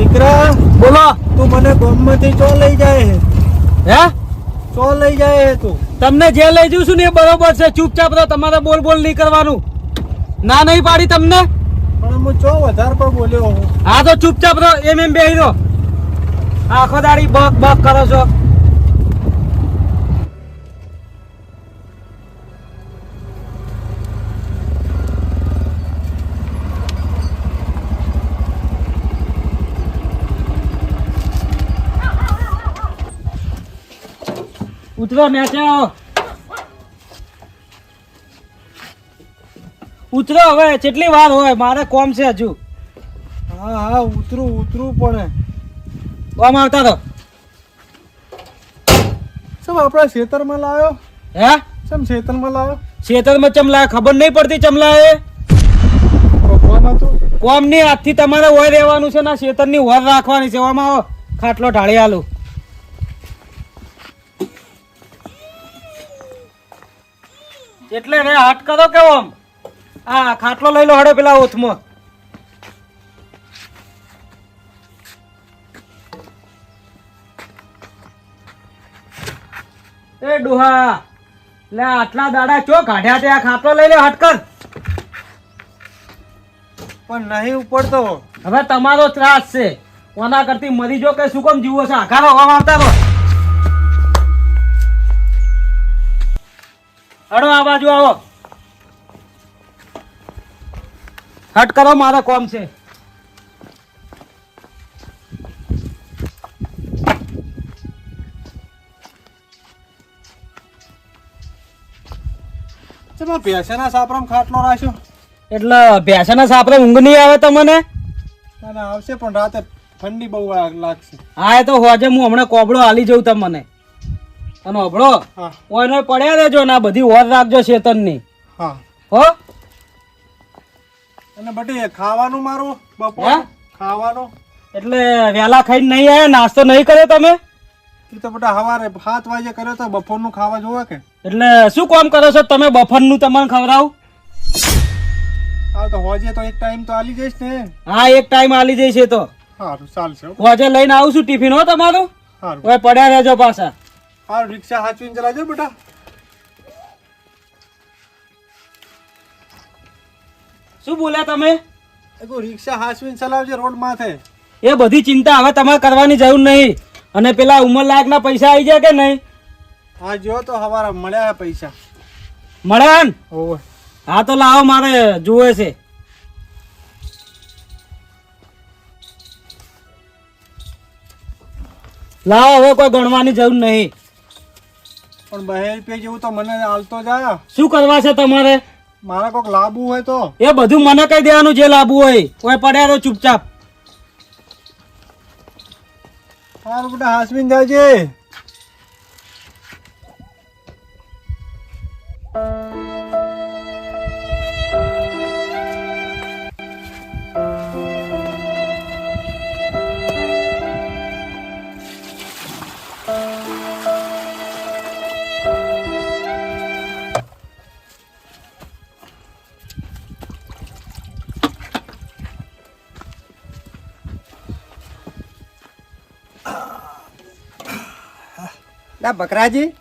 દીકરા બોલો. તું મને ગોમમાંથી ચો લઈ જાય હે હે? ચો લઈ જાય હે તું? તમને જે લઈ જઉં છું ને એ બરોબર છે. ચૂપચાપ રહો તમારે બોલ બોલ નહીં કરવાનું. ના નહીં પાડી તમને? પણ હું ચો વધારે પણ બોલ્યો હું. હા તો ચૂપચાપ રહો એમ એમ બેહી રહો. આખો દાડી બક બક કરો છો. ઉતરો નીચે ઉતરો હવે કેટલી વાર હોય? મારે કોમ છે હજુ. હા હા ઉતરું ઉતરું પણ. કોમ આવતા તો શું આપણા ખેતરમાં લાવ્યો હે? સમ ખેતરમાં લાવ્યો ખેતરમાં ચમલા ખબર નહીં પડતી ચમલા એ કોમની આજથી તમારે હોય રહેવાનું છે ના ખેતરની વર રાખવાની છે. ઓમાં આવો ખાટલો ઢાળી આલું. એટલે રે હટ કરો કેવો? આમ આ ખાટલો લઈ લો હડો પેલા ઓથમાં. એ ડોહા લે આટલા દાડા ચો કાઢ્યા તે? આ ખાટલો લઈ લે હટકર પણ નહીં ઉપડતો. હવે તમારો ત્રાસ છે. કોના કરતી મરી જો કે શું કેમ જીવો છે? આખા આવતા રહો. હડો આ બાજુ આવો. હટ કરો મારા કોમ છે. ભેસાના સાપરામાં ખાટલો રાખ્યો? એટલે ભેસાના સાપરે ઊંઘ નહીં આવે તમને? ના આવશે પણ રાતે ઠંડી બહુ લાગશે. હા એ તો હોજે હું હમણાં કોબળો હાલી જઉં તમને. અને હભળો હા. ઓયનો પડ્યા રહેજો ને આ બધી ઓર રાખજો શેતનની હા. હો? અને બટી ખાવાનું મારું? બપોર? ખાવાનું? એટલે વેલા ખાઈને નહીં આવ્યા નાસ્તો નહીં કર્યો તમે? એ તો બટા હવારે સાત વાગે કર્યો તો બપોરનું ખાવા જોવે કે? એટલે શું કામ કરો છો? તમે બફરનું તમને ખવડાવું? હા તો હોજે તો એક ટાઈમ તો આલી જઈશ ને. હા એક ટાઈમ આલી જઈશ એ તો. સારું ચાલશે. હોજે લઈને આવું છું ટિફિન હો તમારું? હવે પડ્યા રહેજો પાછા. સારું રિક્ષા સાચવીને ચલાવજો બેટા. શું બોલ્યા તમે? રિક્ષા હાસવીને ચલાવજો રોડ માથે. એ બધી ચિંતા હવે તમારે કરવાની જરૂર નહીં. અને પેલા ઉંમરલાયકના પૈસા આવી જાય કે નહીં? હા જો તો હવારા મળ્યા પૈસા. મળ્યા ને? હા તો લાવો મારે જુએ છે. લાવો હવે કોઈ ગણવાની જરૂર નહીં. પણ બે રૂપિયા જેવું તો મને હાલતો જાય શું કરવા છે તમારે? મારે કોઈક લાભવું હોય તો. એ બધું મને કહી દેવાનું જે લાભવું હોય. કોઈ પડ્યા રહો ચૂપચાપ. સારું બેટા હાચવીને જાજે. લા બકરાજી?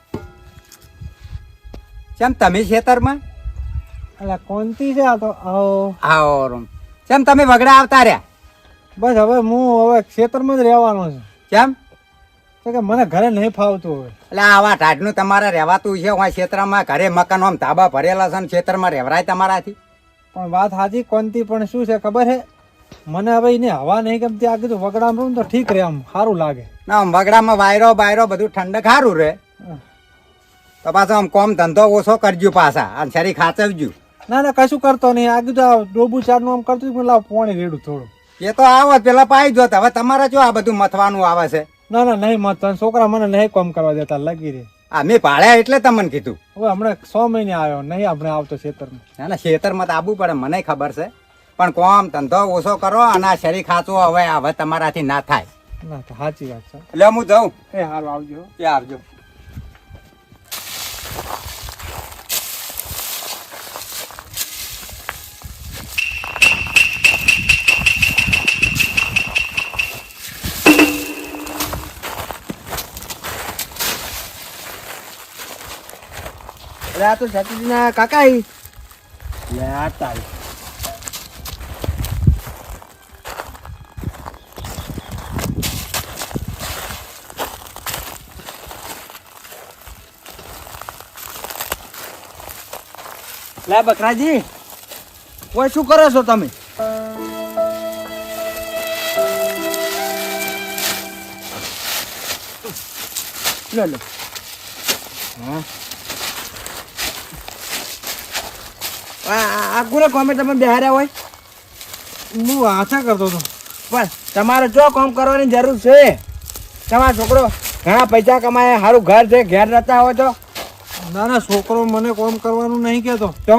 કેમ તમે ખેતરમાં? એટલે કોનતી છે આ તો? આવો. આવો રૂમ. કેમ તમે વગડા આવતા રહ્યા? બસ હવે હું હવે ખેતરમાં જ રહેવાનો છું. કેમ તો કે મને ઘરે નહીં ફાવતું હવે. એટલે આવા ટાઢનું તમારે રહેવાતું છે. હું ખેતરમાં ઘરે મકાન આમ ધાબા ભરેલા છે ને ખેતરમાં રહેવરાય તમારાથી. પણ વાત સાચી કોનતી પણ શું છે ખબર છે? મને હવે એને હવા નહીં ગમતી. આ કીધું વગડામાં રહું તો ઠીક રહે આમ સારું લાગે. ના આમ વગડામાં વાયરો બાયરો બધું ઠંડક સારું રહે. તો પાછો આમ કોમ ધંધો ઓછો કરજો પાછા અને શરીર ખાચવજો. ના ના કશું કરતો નહીં. આ કીધું આ ડોબુ ચારનું આમ કરતું પણ લાવ પોણી રેડું થોડું. એ તો આવો પેલા પાઈ જોત. હવે તમારે જો આ બધું મથવાનું આવે છે. ના ના નહીં મત છોકરા મને નહીં કોમ કરવા દેતા લગી રે. આ મેં પાડ્યા એટલે તમને કીધું. હવે હમણાં સો મહિને આવ્યો નહીં આપણે આવતો ખેતરમાં. ના ના ખેતરમાં તો આવવું પડે મને ખબર છે. પણ કોમ ધંધો ઓછો કરો અને આ શરીર ખાતું હવે હવે તમારાથી ના થાય. સાચી વાત છે. એટલે હું જઉં. એ હારું આવજો. એ આવજો. આ તો સતીજી ના કાકા યાર તારી. લે બકરાજી કોઈ શું કરો છો તમે? લો લો. આ કોને કોમે તમે બેહાર્યા હોય? હું આશા કરતો હતો. પણ તમારે જો કામ કરવાની જરૂર છે. તમારો છોકરો ઘણા પૈસા કમાયા સારું ઘર છે, ઘેર રહેતા હોય તો. ના ના છોકરો મને કોમ કરવાનું નહીં કહેતો. તો?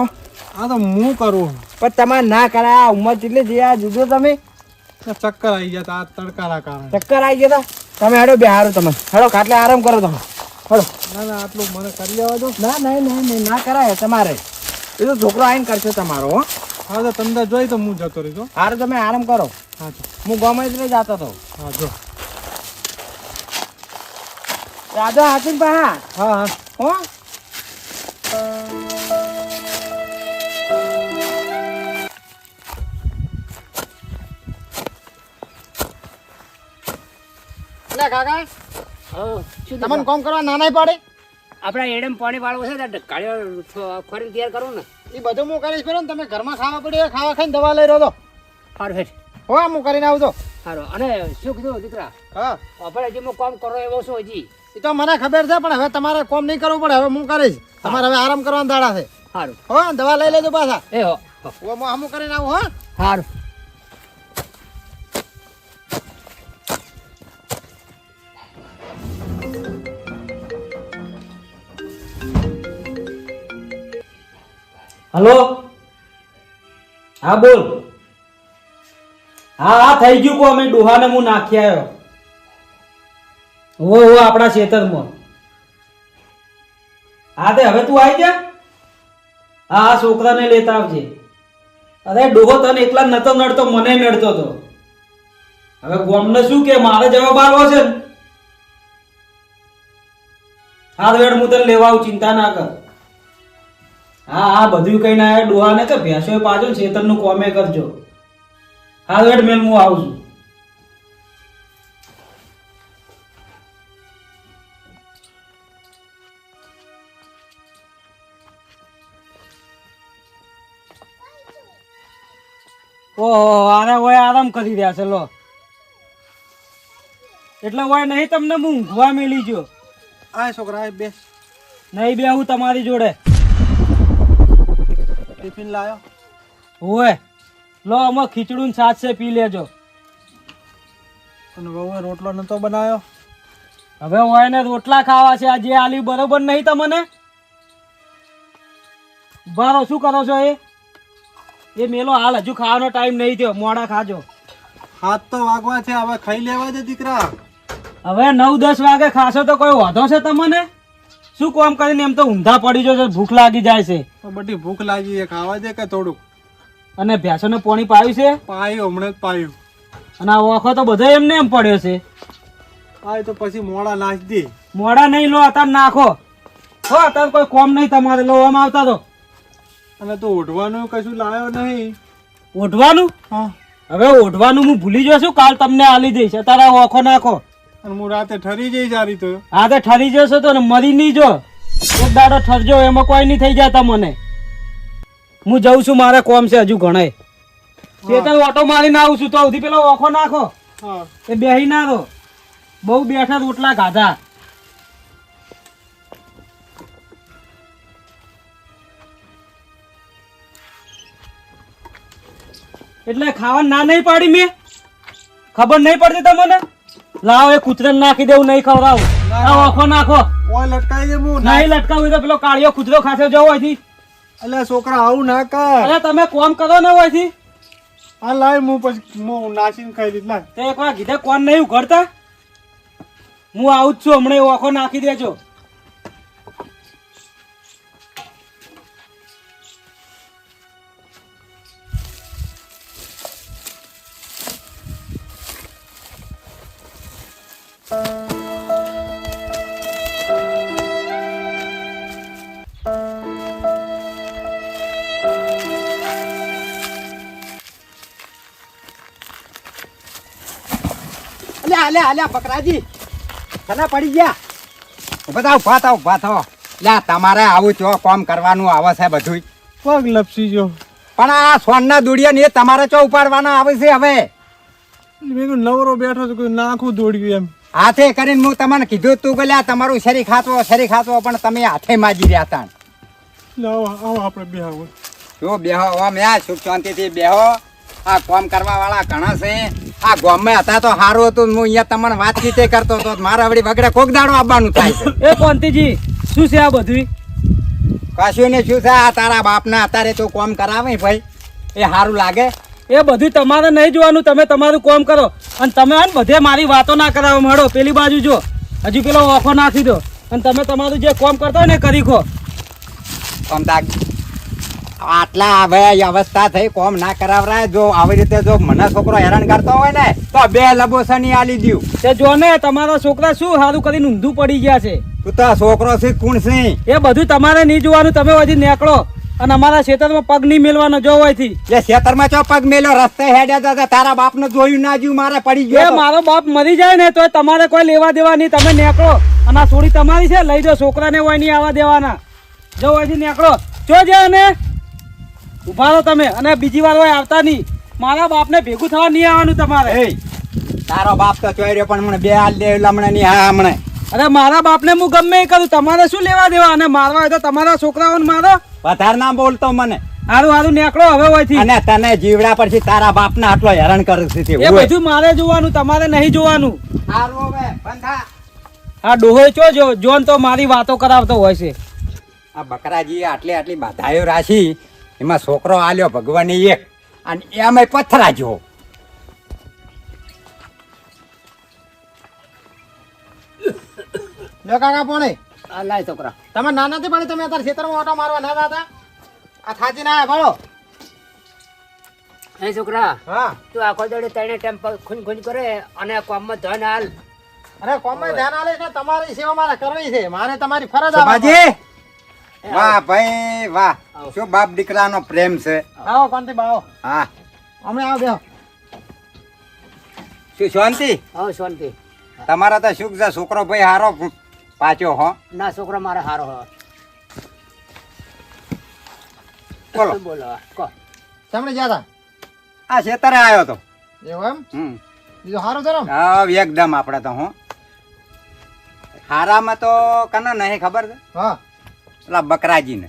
આ તો હું કરું? પણ તમારે ના કરાય આ ઉંમર કેટલી છે આ જુદો તમે. ચક્કર આવી ગયા તા આ તડકાના કારણે. ચક્કર આવી જતા તા? તમે હેડો બેહારો તમે. હેડો ખાટલે આરામ કરો તમે. હેડો. ના ના આટલું મને કરી લેવા દો ના ના ના ના ના કરાય તમારે. એ તો છોકરો આવીને કરશે તમારો હો. હા તો તમને જોઈ તો હું જતો રહીશ. હારે તમે આરામ કરો. હા જો હું જ નહીં જતો હતો હા જો. રાજા હાથી હા હા. હો. કાકા તમને કોમ કરવા ના નહીં પડે? આપણા એડમ પાણી વાળવું છે તો કાળિયો ખોરી તૈયાર કરું ને. એ બધું હું કરીશ પેલો તમે ઘરમાં ખાવા પડે ખાવા ખાઈને દવા લઈ રહ્યો તો હેઠ હો હું કરીને આવજો સારું અને શું કીધું દીકરા? હા. આપણે હજી હું કામ કરો એવો શું હજી? એ તો મને ખબર છે પણ હવે તમારે કોમ નહીં કરવું પડે. હવે હું કરીશ. તમારે હવે આરામ કરવાનો દાડા છે. સારું હો દવા લઈ લેજો પાછા. એ હો. હો. હું હમું કરીને આવું હો. સારું હલો? હા બોલ. હા હા થઈ ગયું કો અમે ડોહાને હું નાખી આવ્યો. હો હો આપણા ખેતરમાં હા તે, હવે તું આવી જા. હા આ છોકરાને લેતા આવજે. અરે, ડોહો તને એકલા નતો નડતો, મને નડતો તો. હવે ગોમને શું કે, મારે જવાબ આવવો છે ને? હા વેડ હું તને લેવા આવું, ચિંતા ના કર. હા હા, બધું કઈ ના ડોહાને કે ભેંસો પાછો ને ખેતરનું કોમે કરજો. હા વેડ મેલ હું આવું છું. ઓહો આરે ઓય આરામ કરી રહ્યા છે લો. એટલે ઓય નહીં તમને હું ઊંઘવા મેલી ગયો. આ છોકરા આ બે. નહીં બે હું તમારી જોડે. ટિફિન લાયો? ઓય લો આમાં ખીચડું ને છાશ છે પી લેજો. અને વહુએ રોટલો નતો બનાવ્યો? હવે ઓય ને રોટલા ખાવા છે આજે આલી બરોબર નહીં તમને? બારો શું કરો છો એ? એ મેલો હાલ હજુ ખાવાનો ટાઈમ નહીં થયો. મોડા ખાજો. હાથ તો વાગવા છે હવે ખાઈ લેવા દે દીકરા. હવે નવ દસ વાગે ખાશો તો કોઈ વાંધો છે તમને? શું કામ કરીને એમ તો ઊંધા પડી જશે ભૂખ લાગી જાય છે. બધી ભૂખ લાગી છે ખાવા દે કે થોડુંક? અને ભેંસોને પાણી પાયું છે? પાયું હમણાં જ પાયું. અને આ ઓખો તો બધો એમને એમ પડ્યો છે. આ તો પછી મોડા નાચ દે. મોડા નહીં લો અત્યારે નાખો. હો અત્યારે કોઈ કોમ નહીં તમારે લો આમ આવતા તો અને તો ઓઢવાનું કશું લાયો નહીં. ઓઢવાનું? હા. હવે ઓઢવાનું હું ભૂલી જશું કાલ તમને આલી દઈશ. અત્યારે આ ઓખો નાખો. અને હું રાતે ઠરી જઈશ આ રીતે. હા તે ઠરી જશો તો ને મરી નહીં જો. એક દાડો ઠરજો એમાં કોઈ નહીં થઈ જતા મને હું જઉં છું મારે કોમ છે હજુ ઘણાય ચેતન ઓટો મારીને આવું છું તો સુધી પેલો ઓખો નાખો. હા. એ બેહી ના રહો. બહુ બેઠા રોટલા ખાધા. એટલે ખાવા ના નહીં પાડી મેં. ખબર નહીં પડતી તમને? લાવ એ કૂતરાને નાખી દેવું નહીં ખવડાવું. લાવ ઓખો નાખો. ઓય લટકાઈ દે હું નહીં લટકાવું તો પેલો કાળિયો કૂતરો ખાસે જવો હોયથી એટલે છોકરા આવું ના કર. અરે તમે કોમ કરો ને હોયથી આ લાય હું પછી હું નાસીને ખાઈ લીધ લાય. તે એકવાર કીધે કોણ નહીં ઉઘડતા? હું આવું જ છું હમણાં ઓખો નાખી દેજો. લે લે પકડાજી. બકરાજી તને પડી ગયા. બધા ઊભા થાવ ઊભા થાવ. લે તમારે આવું ચો કોમ કરવાનું આવે છે બધું પગ લપસી જો. પણ આ સોનના દોડિયા ને તમારે ચો ઉપાડવાના આવે છે હવે? મેં નવરો બેઠો કોઈ નાખું દોડ્યું એમ. હાથે કરીને હું તમને કીધું તું કે લે આ તમારું શરીર ખાતો શરીર ખાતો પણ તમે હાથે માજી રહ્યા હતા લે આવો આપણે બે જો બેહો આમ યા સુખ શાંતિથી બેહો. આ કોમ કરવા વાળા ઘણા છે. આ ગામમાં હતા તો સારું હતું હું અહીંયા તમને વાતચીત કરતો હતો મારા વળી વગડે કોક દાડો આવવાનું થાય છે. એ કોંતીજી શું છે આ બધું કશું ને શું છે આ તારા બાપના અત્યારે તું કોમ કરાવે ભાઈ. એ સારું લાગે. એ બધું તમારે નહીં જોવાનું તમે તમારું કોમ કરો. અને તમે હે બધે મારી વાતો ના કરાવો મળો પેલી બાજુ જો. હજુ પેલો ઓફો નાખી દો. અને તમે તમારું જે કોમ કરતા હોય ને કરી ખો. કોમ આટલા હવે અવસ્થા થઈ કોમ ના કરાવરાય. જો આવી રીતે જો મને છોકરો હેરાન કરતો હોય ને તો બે લબોસની આલી દઉં તે જો ને તમારો છોકરા શું સારું કરીને ઊંધું પડી ગયા છે? તું તો છોકરો છે કુણ છે? એ બધું તમારે નહીં જોવાનું તમે હજી નીકળો. અને અમારા ખેતરમાં પગ નહીં મેળવાનો જો હોયથી એ ખેતરમાં ચો પગ મેલ્યો? રસ્તે હેડ્યા હતા તારા બાપને જોયું ના જોયું મારે પડી ગયો મારો બાપ મરી જાય ને તો તમારે કોઈ લેવા દેવા નહીં તમે નીકળો. અને આ છોડી તમારી છે લઈ જાઓ છોકરાને હોય નહીં આવવા દેવાના. જો હોયથી નીકળો. જો જે અને ઊભા રહો તમે. અને બીજી વાર હોય આવતા નહીં. મારા બાપને ભેગું થવા નહીં આવવાનું તમારે. તારો બાપ તો ચોર્યો પણ મને બે હાલ દે હમણાં ની હા હમણે. અરે મારા બાપને હું ગમે એ કરું. તમારે શું લેવા દેવા? અને મારવા હોય તો તમારા છોકરાઓને મારો. વધારે ના બોલતો મને. હારું હારું નીકળો હવે હોયથી. અને તને જીવડા પરથી તારા બાપને આટલો હેરાન કરે છું એ બધું મારે જોવાનું તમારે નહીં જોવાનું. હારું હવે, બંધા આ ડોહોય ચો જો જોન તો મારી વાતો કરાવતો હોય છે. આ બકરાજી આટલી આટલી બાધાયો રાશી એમાં છોકરો આલ્યો ભગવાન એક અને એમાં પથરા જો. લે કાકા પોણે. આ લાય છોકરા. તમે નાના થી પણ તમે અત્યારે ખેતરમાં ઓટો મારવા ના હતા? આ થાચી ના ભણો. એ છોકરા હા. તું આખો દડે તને ટેમ ખૂન ખૂન કરે અને કોમમાં ધન હાલ અરે કોમમાં ધ્યાન હાલે છે તમારી સેવા મારે કરવી છે. મારે તમારી ફરજ આવે વાહ ભાઈ વાહ. શું બાપ દીકરાનો પ્રેમ છે. આવો શાંતિ બાવો હા. અમે આવો ગયો શું શાંતિ? હા શાંતિ. તમારા તો સુખ છે છોકરો ભાઈ હારો પાછો હો. ના છોકરો મારો હારો હો. બોલો. બોલો કો તમને જ્યાં હતા આ ખેતરે આવ્યો તો. એવું એમ? હમ. બીજું સારું છે ને હા એકદમ આપણે તો હું. હારામાં તો કને નહીં ખબર છે? હા. પેલા બકરાજીને.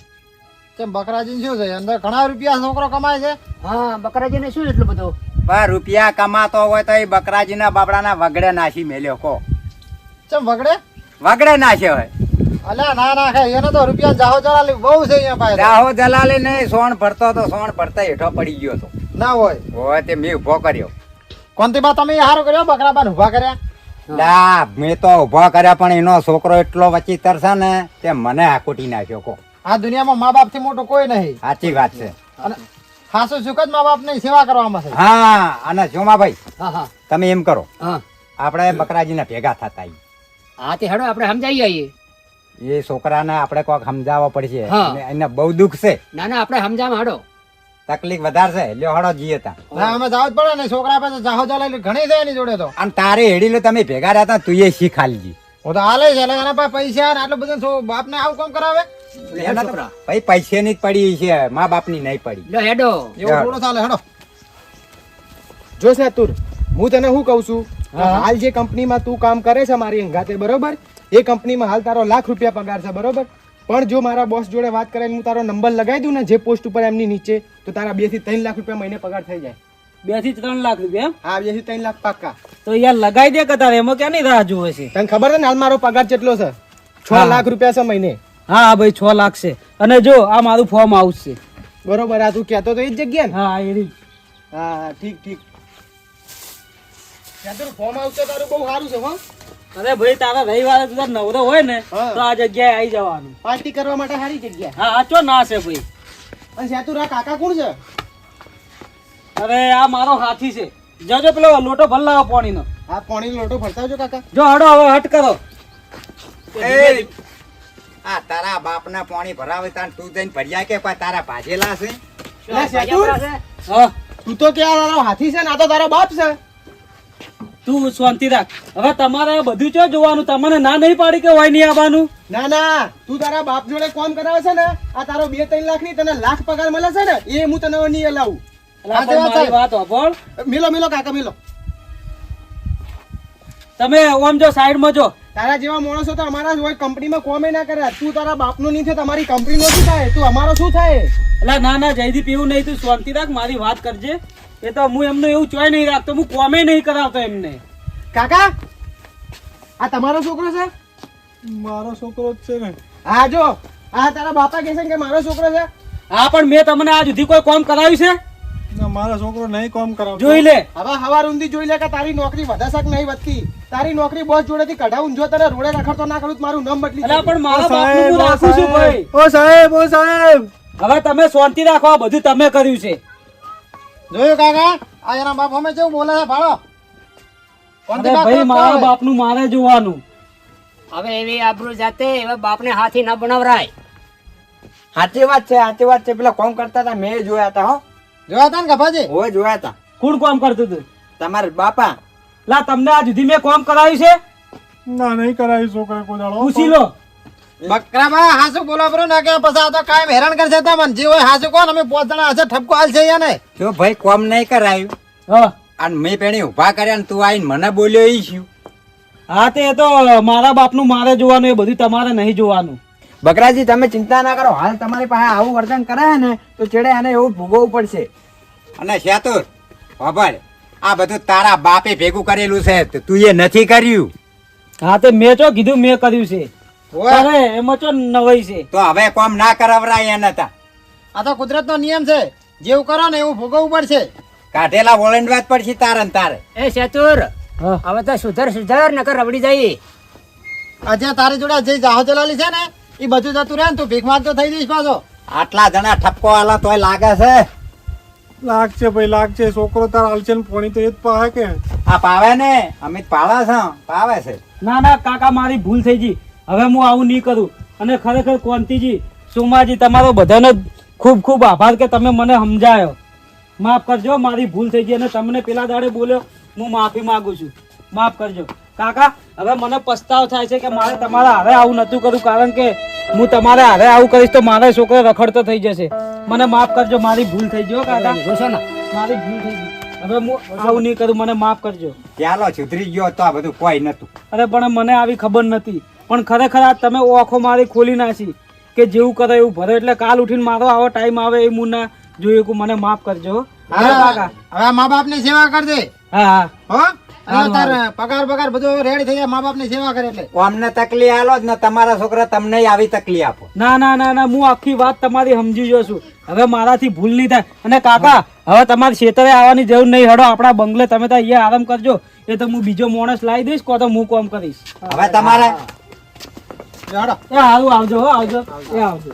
કેમ બકરાજી શું છે? અંદર ઘણા રૂપિયા છોકરો કમાય છે? હા બકરાજીને શું એટલું બધું? પણ રૂપિયા કમાતો હોય તો એ બકરાજીના બાબડાના વગડે નાસી મેલ્યો કો ચમ વગડે? વગડે નાશ્યો હોય. અલ્યા ના ના ખાય એને તો રૂપિયા જાહો જલાલી બહુ છે અહીંયા પાસે. રાહો જલાલી નહીં સોણ ભરતો તો સોણ ભરતા હેઠો પડી ગયો તો. ના હોય. હોય તે મેં ઊભો કર્યો. કોનતી બા તમે સારું કર્યો બકરા બાન ઊભા કર્યા? લા મેં તો ઊભા કર્યા પણ એનો છોકરો એટલો વચી છે ને તે મને આકુટી નાખ્યો કો આ દુનિયામાં મા બાપથી મોટો કોઈ નહીં. સાચી વાત છે. અને ખાસું સુખ જ મા બાપની સેવા કરવામાં છે. હા અને જોમાભાઈ તમે એમ કરો. આપણે આપણે બકરાજીને ભેગા થતા હા તે હેડો આપણે સમજાઈ આવીએ એ છોકરાને આપણે કોક સમજાવવા પડશે. એને બહુ દુઃખ છે. ના ના આપણે સમજાવવા હાડો. તકલીફ વધારે છે. લ્યો હડો જીએ તા ના અમે જાવ જ પડે ને છોકરા પાસે જાહો ચલાલી ઘણી થાય એની જોડે તો. અને તારે હેડીલો તમે ભેગા રહ્યા તા તું એ શીખા લીધી હું તો હાલે છે એટલે એના પાસે પૈસા ને આટલું બધું બાપ ને આવું કામ કરાવે? તો ભાઈ પૈસાની ની પડી છે મા બાપની નહીં પડી. લો હેડો. એવો થોડો ચાલે હેડો. જો સેતુર હું તને શું કહું છું? હાલ જે કંપનીમાં તું કામ કરે છે મારી અંગાતે બરોબર? એ કંપનીમાં હાલ તારો લાખ રૂપિયા પગાર છે બરોબર? પણ જો મારા બોસ જોડે વાત કરીને હું તારો નંબર લગાવી દઉં ને જે પોસ્ટ ઉપર એમની નીચે તો તારા બેથી ત્રણ લાખ રૂપિયા મહિને પગાર થઈ જાય. બેથી ત્રણ લાખ રૂપિયા. હા બેથી ત્રણ લાખ પાક્કા. તો યાર લગાવી દે કતાર એમાં ક્યાંની રાહ જોવે છે? તને ખબર છે ને હાલ મારો પગાર કેટલો છે? છ લાખ રૂપિયા છે મહિને. હા હા ભાઈ છ લાખ છે. અને જો આ મારું ફોર્મ હાઉસ છે. બરોબર આ તું કહેતો તો એ જ જગ્યા ને? હા એ રીત. હા ઠીક ઠીક. સેતુર ફોર્મ હાઉસ તો તારું બહુ સારું છે હો. અરે ભાઈ તારા રવિવારે તું નવરો હોય ને તો આ જગ્યાએ આવી જવાનું. પાર્ટી કરવા માટે સારી જગ્યા. હા આ ચો ના છે ભાઈ. અને સેતુર આ કાકા કોણ છે? અરે આ મારો હાથી છે. જજો પેલો લોટો ભર લાવો પાણીનો. આ પાણી લોટો ભરતા આવજો કાકા. જો હડો હવે હટ કરો. એ, આ તારા બાપના પાણી ભરાવે તાન તું જઈને ભર્યા કે કોઈ તારા ભાજેલા છે? તું તો કે તારો હાથી છે ને આ તો તારો બાપ છે. તું શાંતિ રાખ. હવે તમારે બધું ચો જોવાનું? તમને ના નહીં પાડી કે હોય નહીં આવવાનું? ના ના. તું તારા બાપ જોડે કોમ કરાવે છે ને આ તારો બે ત્રણ લાખની તને લાખ પગાર મળે છે ને એ હું તને નહીં હલાવું મિલો મિલો કાકા મિલો. તમે ઓમ જો સાઈડમાં જો. તારા જેવા માણસો તો અમારા જ હોય કંપનીમાં કોમે ના કરે. તું તારા બાપનું નહીં છે તમારી કંપનીનો શું થાય? તું અમારો શું થાય? એટલે ના ના જયદીપ એવું નહીં તું શાંતિ રાખ મારી વાત કરજે. એ તો હું એમનું એવું ચોય નહીં રાખતો હું કોમે નહીં કરાવતો એમને. કાકા આ તમારો છોકરો છે? મારો છોકરો જ છે ને. હા જો. આ તારા બાપા કહે છે કે મારો છોકરો છે? હા પણ મેં તમને આ સુધી કોઈ કોમ કરાવ્યું છે? મારો છોકરો નહીં કામ કરો જોઈ લે. હવે હવાર ઊંધી જોઈ લે કે તારી નોકરી વધશે કે નહીં વધતી? તારી નોકરી બોસ જોડેથી કઢાવું જો તને રોડે રખડતો ના કરું મારું નામ બદલી અલા પણ મારા બાપનું હું રાખું છું ભાઈ. ઓ સાહેબ ઓ સાહેબ. હવે તમે શાંતિ રાખો આ બધું તમે કર્યું છે. જોયું કાકા? આ એના બાપ અમે જેવું બોલે છે? ભાડો અરે ભાઈ મારા બાપનું મારે જોવાનું. હવે એવી આબરૂ જાતે હવે બાપને હાથી ના બનાવરાય. સાચી વાત છે સાચી વાત છે. પેલા કોમ કરતા હતા મેં જોયા હતા હો. જોયા હતા ને ગભાજી ઓય જોયાતા કોણ કામ કરતું તું તમારા બાપા. લા તમને આજ સુધી મેં કામ કરાવ્યું છે? ના નહીં કરાવ્યું છોકરા કોઈ દાડો પૂછી લો. બકરામાં હાસુ બોલો બરો ના કે પછી આ તો કાયમ હેરાન કરશે તમને જે હોય હાસુ કોણ અમે પોતણા હશે ઠપકો હાલ છે યાને જો ભાઈ કોમ નહીં કરાયું. હા. અને મેં પેણી ઊભા કર્યા ને તું આવીને મને બોલ્યો ઈ શું? હા તે તો મારા બાપનું મારે જોવાનું એ બધું તમારે નહીં જોવાનું. બકરાજી તમે ચિંતા ના કરો. હાલ તમારી પાસે આવું વર્તન કરાય ને તો છેડે આને એવું ભોગવવું પડશે. અને શેતુર બાબર આ બધું તારા બાપે ભેગું કરેલું છે તું એ નથી કર્યું? હા તે મેં તો કીધું મેં કર્યું છે. અરે એમાં તો નવાઈ છે. તો હવે કોમ ના કરાવરાય એને તા. આ તો કુદરત નો નિયમ છે. જેવું કરો ને એવું ભોગવવું પડશે. કાઢેલા વોલંડવા જ પડશે તારે ને તારે. એ શેતુર હવે તો સુધર સુધર નકર રબડી જાય આજે તારી જોડે જે જાહો ચલાલી છે ને એ બધું જતું રહે ને તું ભીખ માંગતો થઈ જઈશ પાછો. આટલા જણા ઠપકો આલા તોય લાગે છે? લાગશે ભાઈ લાગશે. છોકરો તાર હાલશે ને પોણી તો એ જ પાવે કે. આ પાવે ને? અમિત પાવે છે? પાવે છે? ના ના કાકા મારી ભૂલ થઈ ગઈ. હવે હું આવું નહીં કરું. અને ખરેખર કોંતીજી સોમાજી તમારો બધાનો ખૂબ ખૂબ આભાર કે તમે મને સમજાયો. માફ કરજો મારી ભૂલ થઈ ગઈ અને તમને પેલા દાડે બોલ્યો હું માફી માંગુ છું. માફ કરજો. કાકા હવે મને પસ્તાવ થાય છે કે મારે તમારા હવે આવું નતું કરું કારણ કે હું તમારે હારે આવું કરીશ તો મારો છોકરો રખડતો થઈ જશે. મને માફ કરજો મારી ભૂલ થઈ ગયો કાકા. મારી ભૂલ થઈ ગઈ. હવે હું આવું નહીં કરું મને માફ કરજો. ચાલો સુધરી ગયો તો આ બધું કોઈ નતું. અરે પણ મને આવી ખબર નથી. પણ ખરેખર આ તમે ઓખો મારી ખોલી નાખી કે જેવું કરે એવું ભરે. એટલે કાલ ઉઠીને મારો આવો ટાઈમ આવે એ હું ના જોયું કે મને માફ કરજો. હા. કાકા. હવે મા બાપની સેવા કરજે. હા. હો? પગાર પગાર બધું રેડી થઈ જાય મા બાપની સેવા કરે એટલે. અમને તકલીફ આલો જ ને તમારા છોકરા તમને આવી તકલીફ આપો. ના ના ના ના હું આખી વાત તમારી સમજી ગયો છું. હવે મારાથી ભૂલ નહીં થાય. અને કાકા હવે તમારે ખેતરે આવવાની જરૂર નહીં. હડો આપણા બંગલે તમે તો અહીંયા આરામ કરજો. એ તો હું બીજો માણસ લાવી દઈશ કો તો હું કોમ કરીશ. હવે તમારે એ હારું આવજો હો આવજો. એ આવજો.